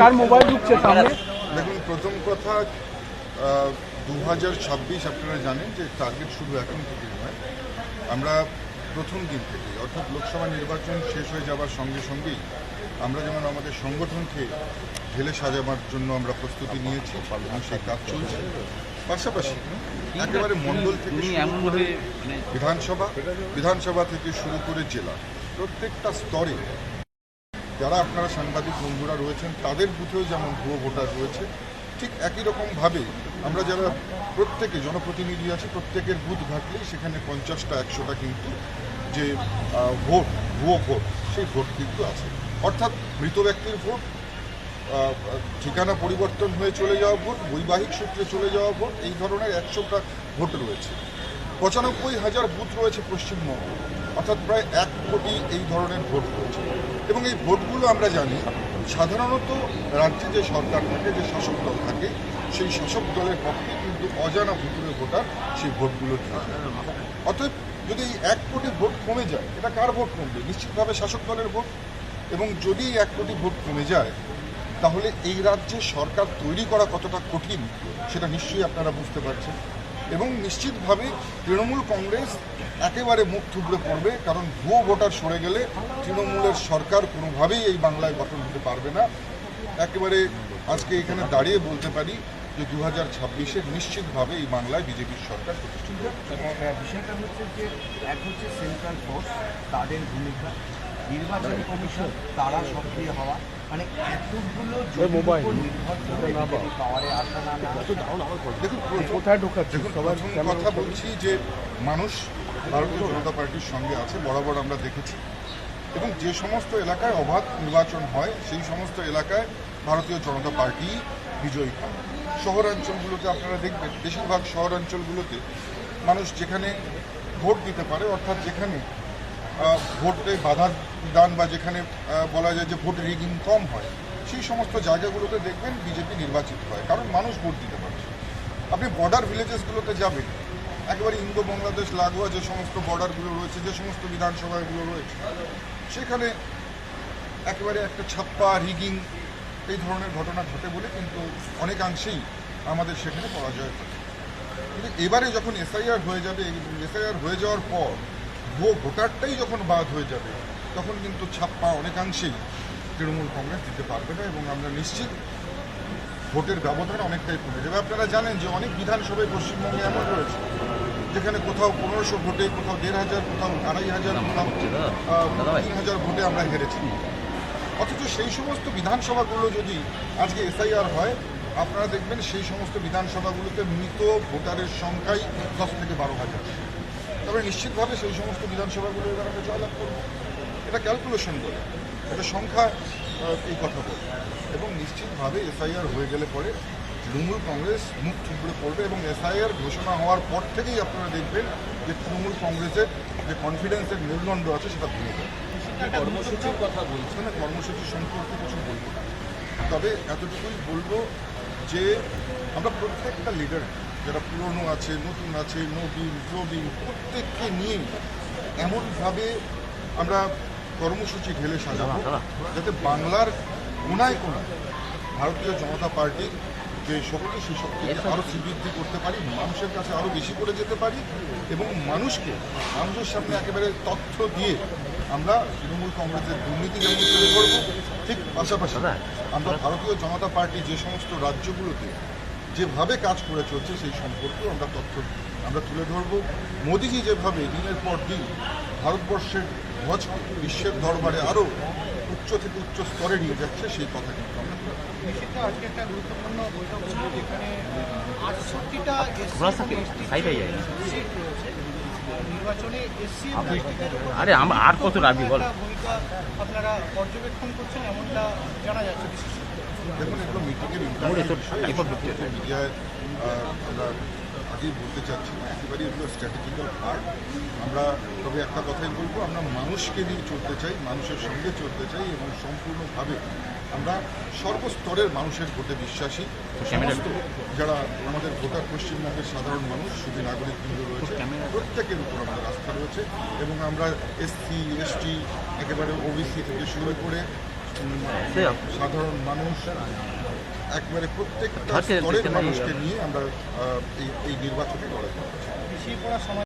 কার mobile ঢুকছে সামনে? দেখুন প্রথম কথা দু হাজার ছাব্বিশ আপনারা জানেন যে টার্গেট শুধু এখন থেকে নয়। আমরা প্রথম দিন থেকে অর্থাৎ লোকসভা নির্বাচন শেষ হয়ে যাওয়ার সঙ্গে সঙ্গেই আমরা যেমন আমাদের সংগঠনকে ঢেলে সাজাবার জন্য আমরা প্রস্তুতি নিয়েছি এবং সেই কাজ চলছে। পাশাপাশি একেবারে মণ্ডল থেকে বিধানসভা বিধানসভা থেকে শুরু করে জেলা প্রত্যেকটা স্তরে যারা আপনারা সাংবাদিক বন্ধুরা রয়েছেন, তাদের বুথেও যেমন ভুয়ো ভোটার রয়েছে, ঠিক একই রকমভাবে আমরা যারা প্রত্যেকে জনপ্রতিনিধি আছে, প্রত্যেকের বুথ ঘাটলেই সেখানে পঞ্চাশটা, একশোটা কিন্তু যে ভোট, ভুয়ো ভোট, সেই ভোট কিন্তু আছে। অর্থাৎ মৃত ব্যক্তির ভোট ঠিকানা পরিবর্তন হয়ে চলে যাওয়া ভোট, বৈবাহিক সূত্রে চলে যাওয়া ভোট, এই ধরনের একশোটা ভোট রয়েছে। পঁচানব্বই হাজার বুথ রয়েছে পশ্চিমবঙ্গে। অর্থাৎ প্রায় এক কোটি এই ধরনের ভোট রয়েছে। এবং এই ভোটগুলো আমরা জানি, সাধারণত রাজ্যে যে সরকার থাকে, যে শাসক দল থাকে, সেই শাসক দলের পক্ষে কিন্তু অজানা ভুতুরে ভোটার সেই ভোটগুলো। অতএব যদি এই এক কোটি ভোট কমে যায়, এটা কার ভোট কমবে? নিশ্চিতভাবে শাসক দলের ভোট। এবং যদি এক কোটি ভোট কমে যায়, তাহলে এই রাজ্যে সরকার তৈরি করা কতটা কঠিন, সেটা নিশ্চয়ই আপনারা বুঝতে পারছেন। এবং নিশ্চিতভাবে তৃণমূল কংগ্রেস একেবারে মুখ থুবড়ে পড়বে, কারণ ভুয়ো ভোটার সরে গেলে তৃণমূলের সরকার কোনোভাবেই এই বাংলায় গঠন হতে পারবে না। একেবারে আজকে এখানে দাঁড়িয়ে বলতে পারি যে দু হাজার ছাব্বিশে নিশ্চিতভাবে এই বাংলায় বিজেপির সরকার প্রতিষ্ঠিত বিষয়টা হচ্ছে যে এক হচ্ছে সেন্ট্রাল ফোর্স তাদের ভূমিকা। নির্বাচন কমিশন, তারা সক্রিয় হওয়া। মানে এতগুলো মোবাইল। কোথায় ঢোকাচ্ছে সবার কথা বলছি যে মানুষ ভারতীয় জনতা পার্টির সঙ্গে আছে বরাবর আমরা দেখেছি। এবং যে সমস্ত এলাকায় অবাধ নির্বাচন হয় সেই সমস্ত এলাকায় ভারতীয় জনতা পার্টি বিজয়ী হয়। শহরাঞ্চলগুলোতে আপনারা দেখবেন বেশিরভাগ শহরাঞ্চলগুলোতে মানুষ যেখানে ভোট দিতে পারে অর্থাৎ যেখানে ভোটে বাধা দান বা যেখানে বলা যায় যে ভোট রিগিং কম হয়, সেই সমস্ত জায়গাগুলোতে দেখবেন বিজেপি নির্বাচিত হয়, কারণ মানুষ ভোট দিতে পারছে। আপনি বর্ডার ভিলেজেসগুলোতে যাবেন, একেবারে ইন্দো বাংলাদেশ, লাগোয়া যে সমস্ত বর্ডারগুলো রয়েছে, যে সমস্ত বিধানসভাগুলো রয়েছে, সেখানে একেবারে একটা ছাপ্পা, রিগিং এই ধরনের ঘটনা ঘটে বলে কিন্তু অনেকাংশেই আমাদের সেখানে পরাজয় ঘটে কিন্তু এবারে যখন এসআইআর হয়ে যাবে এসআইআর হয়ে যাওয়ার পর ভুয়ো ভোটারটাই যখন বাদ হয়ে যাবে তখন কিন্তু ছাপ্পা অনেকাংশেই তৃণমূল কংগ্রেস দিতে পারবে না এবং আমরা নিশ্চিত ভোটের ব্যবধান অনেকটাই কমে যাবে। আপনারা জানেন যে অনেক বিধানসভায় পশ্চিমবঙ্গে এমন রয়েছে যেখানে কোথাও পনেরোশো ভোটে কোথাও দেড় হাজার কোথাও আড়াই হাজার কোথাও তিন হাজার ভোটে আমরা হেরেছি। অথচ সেই সমস্ত বিধানসভাগুলো যদি আজকে এসআইআর হয় আপনারা দেখবেন সেই সমস্ত বিধানসভাগুলোতে মৃত ভোটারের সংখ্যাই দশ থেকে বারো হাজার। তবে নিশ্চিতভাবে সেই সমস্ত বিধানসভাগুলো এবার আমরা জয়লাভ করব। এটা ক্যালকুলেশন বলে। এটা সংখ্যা এই কথা বলে। এবং নিশ্চিতভাবে এসআইআর হয়ে গেলে পরে তৃণমূল কংগ্রেস মুখ থুবড়ে পড়বে এবং এসআইআর ঘোষণা হওয়ার পর থেকেই আপনারা দেখবেন যে তৃণমূল কংগ্রেসের যে কনফিডেন্সের মেরুদণ্ড আছে সেটা ভেঙে যাবে কর্মসূচির কথা বলছে না কর্মসূচি সম্পর্কে কিছু বলব না। তবে এতটুকুই বলব যে আমরা প্রত্যেকটা লিডার যারা পুরনো আছে নতুন আছে নবীন প্রবীণ প্রত্যেককে নিয়ে এমনভাবে আমরা কর্মসূচি ঢেলে সাজাবো যাতে বাংলার কোনায় কোনায় ভারতীয় জনতা পার্টির যে শক্তি সেই শক্তিকে আরও শ্রীবৃদ্ধি করতে পারি মানুষের কাছে আরও বেশি করে যেতে পারি এবং মানুষকে মানুষের সামনে একেবারে তথ্য দিয়ে আমরা তৃণমূল কংগ্রেসের দুর্নীতি যেমন তৈরি করব ঠিক পাশাপাশি আমরা ভারতীয় জনতা পার্টি যে সমস্ত রাজ্যগুলোতে যেভাবে কাজ করে চলছে সেই সম্পর্কেও আমরা তথ্য আমরা তুলে ধরব। মোদিজি যেভাবে দিনের পর দিন ভারতবর্ষের ধ্বজ বিশ্বের দরবারে আরও উচ্চ থেকে উচ্চ স্তরে নিয়ে যাচ্ছে সেই কথা কিন্তু আমরা নির্বাচনে এসসি আরে আর কত রাখবি বল। আপনারা পর্যবেক্ষণ করছেন এমনটা জানা যাচ্ছে দেখুন মিডিয়ায় আগেই বলতে চাচ্ছি না একেবারে এগুলো স্ট্র্যাটেজিক্যাল পার্ট আমরা তবে একটা কথাই বলব আমরা মানুষকে নিয়ে চলতে চাই মানুষের সঙ্গে চলতে চাই এবং সম্পূর্ণভাবে আমরা সর্বস্তরের মানুষের ভোটে বিশ্বাসী। সমস্ত যারা আমাদের ভোটার পশ্চিমবঙ্গের সাধারণ মানুষ শুধু নাগরিক বৃন্দ রয়েছে প্রত্যেকের উপর আমাদের আস্থা রয়েছে এবং আমরা এসসি এসটি একেবারে ওবিসি থেকে শুরু করে সাধারণ মানুষ একবারে প্রত্যেকটা স্তরের মানুষকে নিয়ে আমরা এই এই নির্বাচনে লড়াই করছি।